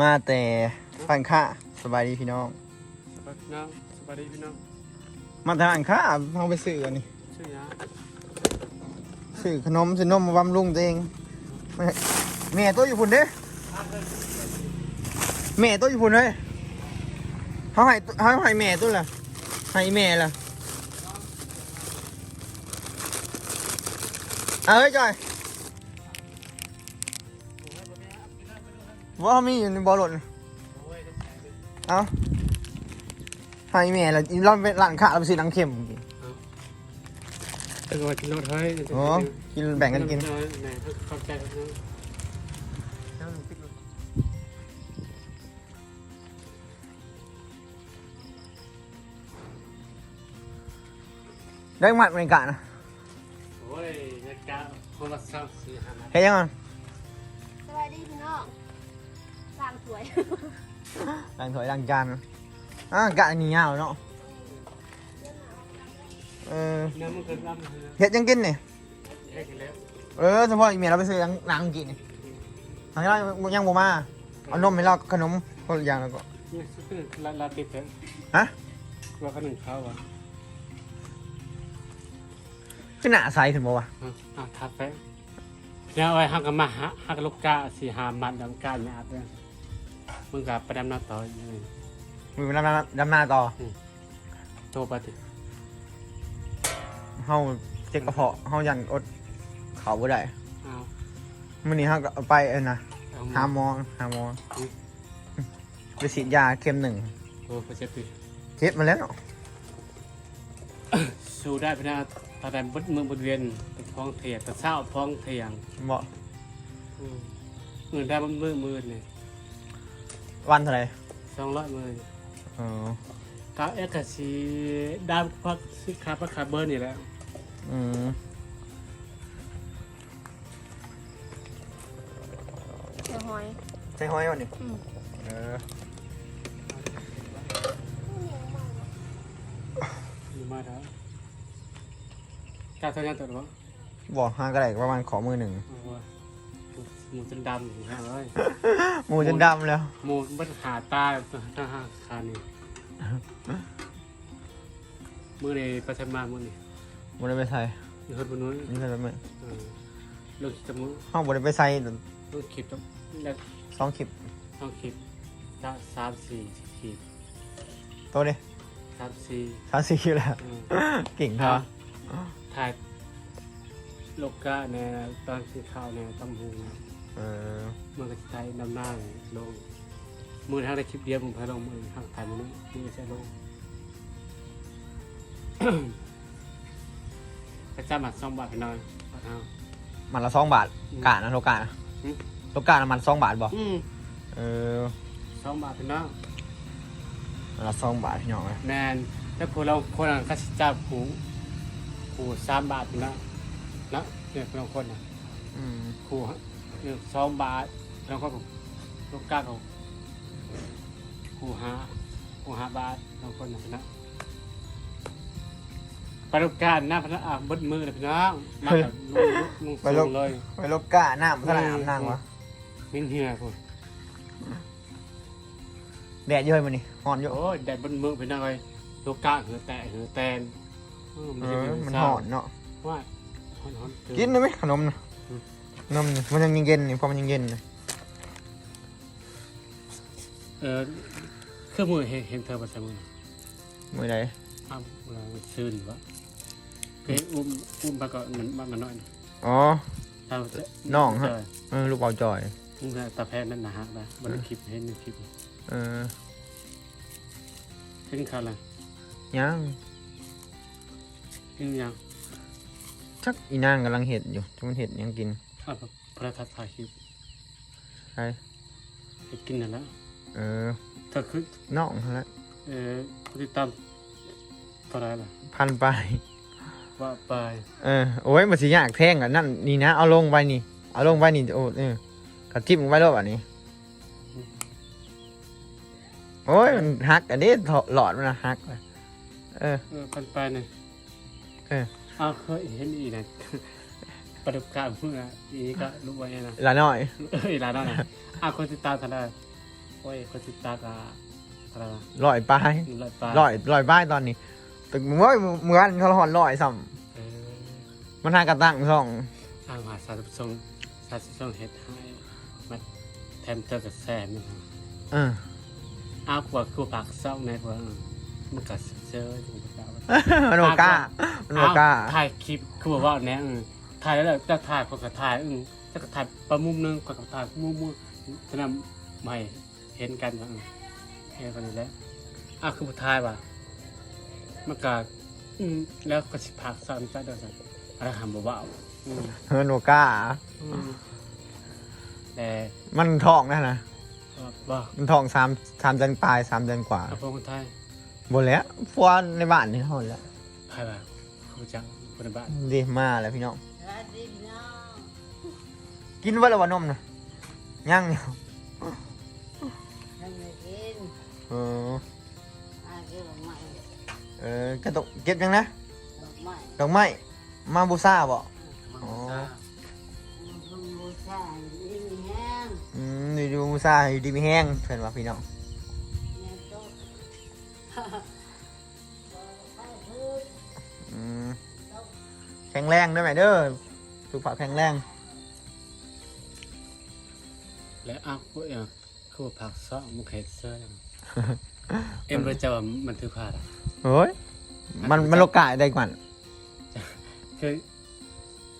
มาแต่ฟันค่าสบายดีพี่น้อง สบายพี่น้องสบายดีพี่น้องมาแต่ฟันค่าเอาไปซื้อกันนี่ชื่อยาซื้อขนมซื้อนมมาบำรุงตัวเองแม่แม่ตัวอยู่พุ่นเด้แม่ตัวอยู่พุ่นเลยเขาให้เขาให้แม่ตัวล่ะให้แม่ล่ะเอาเฮ้ยจอย ว่าเขามีอยู่ในบอลรถน่ะเอาให้แม่ล่ะเราไปร้านค้าเราไปซื้อหนังเข็มกินแต่ก็ว่ากินรถเฮ้ยอ๋อกินแบ่งกันกินแม่เข้าใจครับน้องได้หมัดบรรยากาศนะโอ้ยนักกาคนละสามสี่ห้านัดเฮ้ยยังไง สร้างสวยล้างถ้วยล้างจานนะอะกะอันนี้ยาวเนาะเออน้ำมันเกินลำเลยเฮ็ดยังกินนี่แค่กันแล้วเออเฉพาะอีเมลเราไปซื้อหนังหนังกินนี่ทางเรายังบ่มาเอานมให้เราขนมคนละอย่างแล้วก็นี่คือลาลาติดเลยฮะว่าขนมข้าวอะขึ้นหน้าใสถึงบ่วะอะทับไปแล้วไอ้หักกันมาหักลูกกาสี่หามันดำกาเนี่ยอาบเลย มึงกับประดำน้าต่อยังไงมือดำนาดำนาต่อโตปฏิเฮาเจ็บกระเพาะเฮายันอดข้าวบ่ได้อ้าวมื้อนี้เฮาก็เอาไปเอ้นนะเอาหาหมอหาหมอไปฉีดยาเข็มหนึ่งโอ้ประเจ็บติเจ็บมาแล้วเนาะสู้ได้พนะตาแดนบดเมืองบดเวียนตะพ้องเทียตะเศร้าพ้องเทียงบ่เงินได้มันมือมือเนี่ย วันเท่าไหร่สองร้อยมือเออกาเอ็กซ์สีดาวพักสิคาพักคาเบอร์นี่แหละอืมเดี๋ยวหอย ใช้ห้อยวันนี้อืม เอออยู่มาแล้วกาเท่านั้นตัวหรอบอกห้างก็ได้ประมาณขอมือหนึ่งโอ้โห หมูจนดำถึงห้าร้อยหมูจนดำแล้ว หมูมันหาตาทั้งห้าคานี่มือในประชามามือนี่บริไปใส่อยู่คนบนนู้นนี่ใส่แบบไหนเออลูกจมูกห้องบริไปใส่ลูกขีดต้องแล้วสองคลิปต้องขีดจะสามสี่ขีดโตัวดิสามสี่สามสี่คลิปแล้วอืมเก่งครับถ่ายโลกาเนี่ยตอนกินข้าวเนี่ยตำหูเออมันก็จะถ่ายนำหน้าลงมือทางได้คลิปเดียวมึงพายลงมือทางถ่ายมือนี้มือใช้ลงพระเจ้ามาซ่อมบาทไปหน่อยบาทเอา มันละสองบาทอืมกะนะโลกานะอืม โลกานะมันสองบาทบอกอืมเออซ่อมบาทไปหน้อย มันละสองบาทพี่น้องเลยแมนถ้าคนเราคนอะข้าเจ้าผูผูสามบาทไปนะ นะเนี่ยคนเราคนอะอืมผูเนี่ยสองบาทแล้วก็โลกาเขาผูห้าผูห้าบาทเราคนน่ะนะปารุการหน้าพนักอะเบดมือเลยพี่น้องมาแบบลุงลุงสูงเลย ไปโลกาหน้ามันเท่าไหร่อาบน้ำวะมินเฮียคุณแดดเยอะมันนี่หอนเยอะโอ้ยแดดบนมือไปหน่อยโลกาเหือแตะเหือแตนเออเอไใช่อเหืมันเศร้าหอนเนาะว่าหอนหอนเกินได้ไหมขนมนะอืมนมนี่มันยังเย็นๆนี่พอมันยังเย็นนะเออเครื่องมือเห็นเห็นเธอประจำมือมือไหนอ้าวเวลาซื้อหรือวะเคยอุ้มอุ้มมาก็มันมันมันน้อยนะอ๋อ เราจะน้องฮะเจเออลูกเบาจอยอุ้มแต่ตาแพ้นั่นนะฮะนะมันคลิปเห็นในคลิปเออขึ้นเขาละยังขึ้นยัง ชักอีนางกำลังเห็ดอยู่จะมันเห็ดยังกินอ้าวพระทัดถ่ายคลิปใช่ไปกินนั่นแล้วเออเธอคือน้องฮะเออผู้ติดตามเท่าไหรล่ะพันไปว่าไปเออโอ้ยมันสิยากแท่งอะนั่นนี่นะเอาลงไปนี่เอาลงไปนี่โอ้เออกระจิ้มไว้รอบอันนี้โอ้ยมันหักอันนี้หลอดมันนะหักเลยเออเออพันไปเนี่ยเออ อ้าวเคยเห็นอีกนะประดับการเมื่ออีก็รู้ไว้นะละน้อยเอ้ยร้านนั้นนะอ้าวคนติดตามทันได้อ้ยเขาติดตากะอะไรวะลอยปลายลอยปลาลอยลอยป้ายตอนนี้ตึกมึงว่าเหมือนเขาหอนลอยซ้เออำมันหากระตั้งช่องทางหาสารทรงสารทรงเฮ็ดให้มาแถมเจอกับแซมนะครับเอออ้าวกว่าคือปากเศร้าแน่กว่า มันกัดเจอถูกปะมันบอกกล้ามันบอกกล้าอ้วถ่ายคลิปคือบอกว่าแน่เออถ่ายแล้วจะถ่ายพอก็ถ่ายอือจะก็ถ่ายประมุมหนึงก็ถ่ายมุมมุมจะนำใหม่เห็นกันว่าเออเห็นกันนี่แหล้วอ้าวคือบ่ถ่ายว่ะมันก็อืมแล้วก็สิพักซ้ำซะเด้อซั่นอะไรหำบ่เว้าอืมมันบอกกล้าอืมแต่มันทองนะนะบ่มันทองสามสามเดือนปลายสามเดือนกว่าเอาพวกคนไทย บนแล้วฟัวในบ้านนี่เขาแล้วใครบ่าเขาจังคนในบ้านดีมาแล้วพี่น้องสวัสดีพี่น้องกินว่าละวันนมนะย่างอยู่ทำไมกินเอออาเก็บดอกไม้เออกระตกเก็บยังนะดอกไม้ดอกไม้มาบูซ่าบ่อ๋อมันคงบูชาดีมีแห้งอืมอยู่ดูบูซ่าอยู่ดีมีแห้งเพื่อนว่าพี่น้อง อืมแข็งแรงด้วยไหมเด้อสุขภาพแข็งแรง แล้วอ้าวกูเออคือว่าผักซ้อมุกเห็ดเสื้อแล้วเอ็มเลยจะว่ามันถือผ้าอะเฮ้ย มันมันโลกาได้กว่าคือ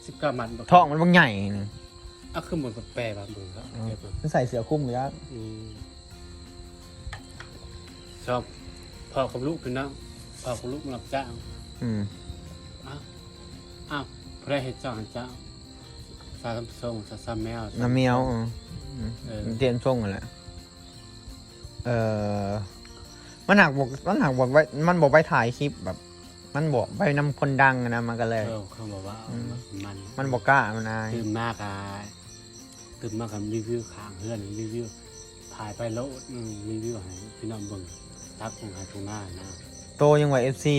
สิบเก้ามันบอกท้องมันบางใหญ่นึงอ้าวคือหมดแปรแบบมึงแล้วเก็บมามันใส่เสื้อคลุมอยู่แล้วอืมชอบ พ่อกับลูกพี่น้องพ่อกับลูกมารับจ้างอืมอ้าวอ้าวพระเห็ดจ้างเจ้าสาทำทรงสาสามแมวน้ำเมียวอืมเออเตียนส่งกันแหละเออมันหักบอกมันหักบอกไว้มันบอกไปถ่ายคลิปแบบ มันบอกไปนำคนดังอะนะมันก็เลย เออเขาบอกว่าเอามันมันบอกกล้ามันนายตื่นมากอะตื่นมากกับรีวิวข้างเพื่อนรีวิวถ่ายไปแล้วอืมรีวิวให้พี่น้องเบิ่ง ทักตรงไหนตรงหน้านะโตยังไหวเอฟซี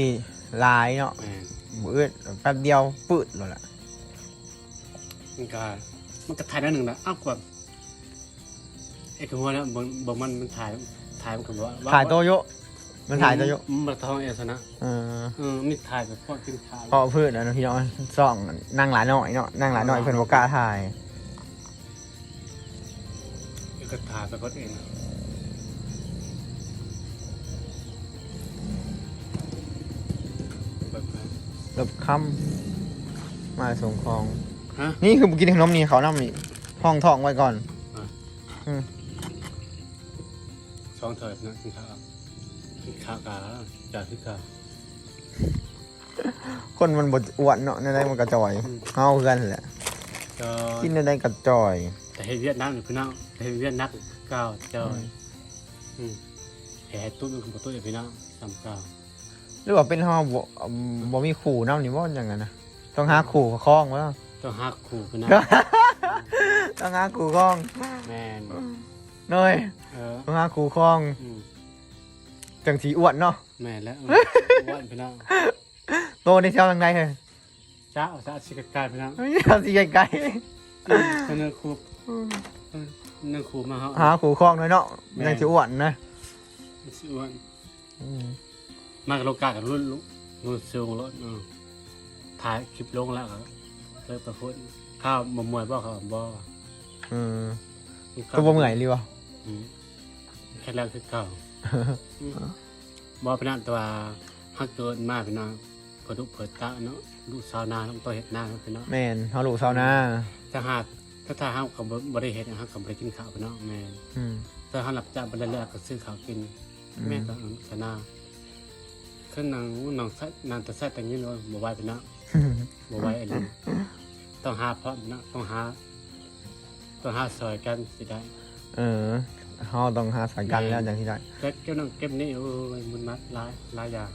ลายเนาะแม่นบืดแป๊บเดียวปืดเลยล่ะมันก็มันก็ถ่ายได้หนึ่งนะอ้าวกว่าไอ้คือว่าเนี่ยบางบางมันมันถ่ายถ่ายมันก็บอกว่าถ่ายโตโยะมันถ่ายโตโยะมันมาท้องเอสนะเออเออมีถ่ายแบบพวกกินถ่ายพอพืชแล้วเนาะพี่น้องซ่องนั่งหลายหน่อยเนาะนั่งหลายหน่อยเพิ่นบอกล้าถ่าย แล้วก็ถ่ายไปก็เองนะ นั้นรบค่ำมาส่งของ ฮะ นี่คือกินขนมนี่เขานำนี่ห้องท้องไว้ก่อนสองเถิดนะกินข้าวกินข้าวกาจากที่ข้าวคนมันบดอ้วนเนาะในใดมันกระจอยอืมเฮาคือกันแหละ จอกินในใดกระจอย แต่ให้เวียดนามอยู่พี่น้องแต่ให้เวียดนักเก้าจอยอืมให้ตุ้ยกับตุ้ยพี่น้องสามเก้าห รือว่าเป็นเฮาบ่บ่มีขู่นำนี่บ่อย่างนั้นนะต้องหาขู่คล้องว่าต้องหักขู่พี่น้องต้องหาขู่คล้องแมนหน่อยเออต้องหาขู่คล้องอืมจังสีอ้วนเนาะแมนแล้วอ้วนพี่น้องโตนี่เท่าทางใดเฮ้ยจ้าจ้าสิกกายพี่น้องเฮ้ยเอาสิไกลเนื้อคูเนื้อคูมาเขาๆหาขู่คล้องหน่อยเนาะจังสิอ้วนนะสิอ้วนอืม มากโลกากับรุ่นรุ่นสูงรถอืมถ่ายคลิปลงแล้วครับเลิกประพุทธข้าวมะมวยบ่เขาบ่เออตัวบ่เมื่อยรีวะอืมแค่แรกคือเก่าอืมบ่พี่น้องตัวฮักเกินมากพี่น้องเปิดลูกเปิดตาเนาะลูกสาวนาต้องตัวเห็ดหน้าเนาะพี่น้องแม่นเฮาลูกเซานาถ้าหากถ้าถ้าห้ามกับบริเหตุนะครับกับบริกินข้าวพี่น้องแม่นอืมถ้าห้ามหลับจ้างบริแรกก็ซื้อข้าวกินอืมแม่ก็เอาชนะ ขึ้นนางนางใส่นางแต่ใส่แต่งนี้เลยบ่ไหวพี่น้องบ่ไหวอะไรต้องหาเพราะพี่น้องต้องหาต้องหาซอยกันสิได้ เออเฮาต้องหาสายกันแล้วจังสิได้เก็บเก็บนั่งเก็บนี่โอ้ยมันมัดหลายหลายอย่าง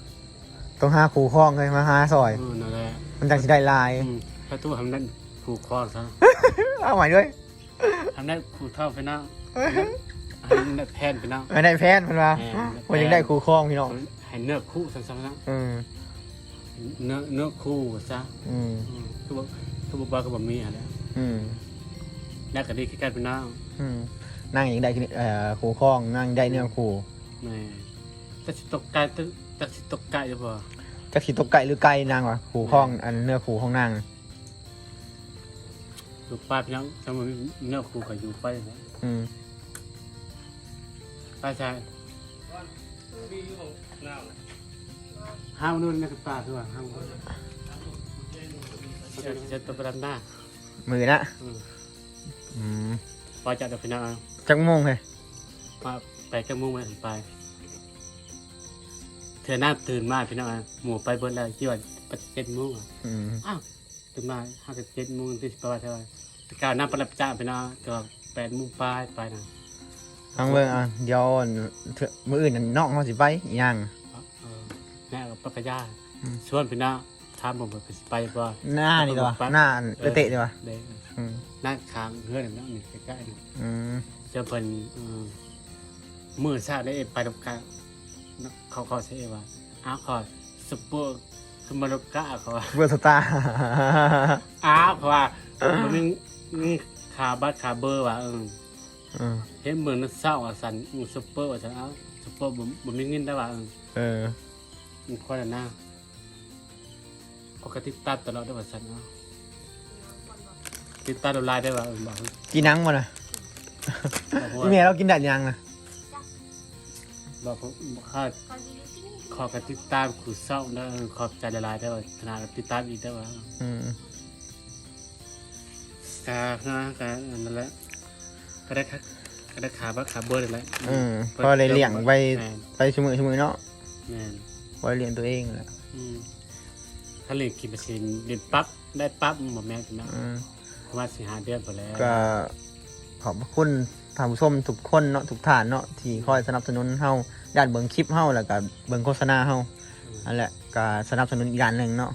ต้องหาขู่คล้องเลยมาหาซอย เออนั่นแหละมันจังสิได้ลายอืมถ้าตู้ทำได้ผูกคอซะเอาใหม่ด้วยทำได้ผูกเท่าพี่น้องทำได้แพนพี่น้องไม่ได้แพนเพิ่นว่าแพนว่ายังได้ขู่คล้องพี่น้อง ให้เนื้อคู่ซ้ำๆนะอืมเนื้อเนื้อคู่ซะอืมอืมคือบอกคือบอกว่าก็บ่มีอะไรอืมแล้วก็ดีคือกันพี่น้องอืมนั่งอย่างได้เอ่อขู่ข้องนั่งได้เนื้อขู่แม่แต่สิตกไก่ตึแต่สิตกไก่จะบ่จักสิตกไก่หรือไก่นางวะขู่ข้อง อันเนื้อขู่ของนางอยู่ป้าพี่น้องจังมันเนื้อคู่ก็อยู่ไปนะอืมป้าชาย ห้ามนู่นนะครับป้าคือว่าห้ามจะจะตบประดันหน้ามือนะอืมอืมพอจะเดี๋ยวพี่น้องเอาจักโมงเลยมาไปจะมุ่งไปถึงไปเธอหน้าตื่นมาพี่น้องเอาหมู่ไปเบนแล้วที่ว่าปฏิเจ็ดโมุ่งอืมอ้าวตื่นมาห้าสิบเจ็ดโมงที่สิบแปดเท่าไหร่ก้าวหน้าประดับจ้าพี่น้องก็แปดโมงปลายไปนะ ทางเบิ่งอะเดี๋ยวเถอะมืออื่นน่ะน้องเขาสิไปอีหยังเออแม่กับปักกะย่าอืม ชวนพี่น้องถามผมว่าไปบ่หน้านี่ตัวหน้าเตะๆดีวะเด้อืมนั่งค้างเพื่อนนั่งนี่ใกล้ๆนี่อืมเจะเป็นเอ่อมือซาได้ไปดับกลางเขาเขาใช่ว่าอ้าวขอซุปเปอร์คือมาลกกะเขาว่าเบอร์สตาร์อ้าวเขาว่ามันมีมีขาบัตรขาเบอร์ว่ะเอออืม เห็นเหมือนเศร้าอะสันอืมซุปเปอร์ว่าสันเอ้าซุปเปอร์บ่บ่มีเงินได้ว่ะเออเออมันค่อยละหน้าปกติดตามตลอดได้ว่าสันเอ้าติดตามดูไลน์ได้ว่าเออบอกกินหนังมาน่ะบอกพี่ว่าเมียเรากินได้ยังนะบอกผมข้าตอนนี้กินขอกติดตามขู่เศร้านะเออขอบใจละลายได้ว่าขนาดติดตามอีกได้ว่าอืมกานะกานั่นแหละ ก็ได้ค่ะก็ได้ขาบักขาเบอร์เลยแหละอืมพอเลยเลี้ยงไปแม่นไปชั่วโมงชั่วโมงเนาะแม่นพอเลี้ยงตัวเองแหละอืมถ้าเรียนกินไปสิเรียนปั๊บได้ปั๊บหมดแม่นนะอืมประมาณสี่ห้าเดือนไปแล้วก็ขอบพระคุณทางผู้ชมทุกคนเนาะทุกท่านเนาะที่คอยสนับสนุนเฮาด้านเบิ่งคลิปเฮาแล้วก็เบิ่งโฆษณาเฮาอันแหละก็สนับสนุนอีกด้านหนึ่งเนาะ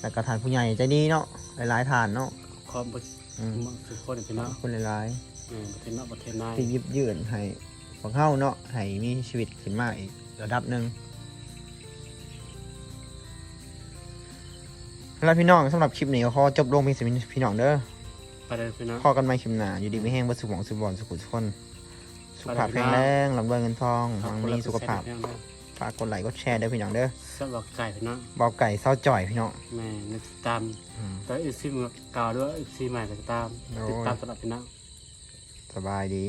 แล้วก็ทานผู้ใหญ่ใจดีเนาะหลายๆทานเนาะขอบคุณ อืมทุกคนเป็นขอเนาะบคุณหลายเออประเทศนอกประเทศในๆที่ยิบยืนให้พวกเฮาเนาะให้มีชีวิตขึ้นมาอีกระดับหนึ่งแล้วพี่น้องสำหรับคลิปนี้ก็ขอจบลงเพียงสิพี่น้องเด้อ ไปเลยพี่น้องพอกันใหม่คลิปหน้าอยู่ดีไม่แห้งวัสุขของสุบอนสุขุทุกคน สุขภาพแข็งแรงลำรวยเงินทองมังมีสุขภาพ ฝากกดไลค์กดแชร์ด้วยพี่น้องเด้อสำหรับไก่พี่น้องเบาไก่เศร้าจ่อยพี่น้อง แม่ในติดตามอืมแต่เอฟซีเก่าด้วยเอฟซีใหม่ก็ตามโอ้ย ติดตามตลอดพี่น้อง สบายดี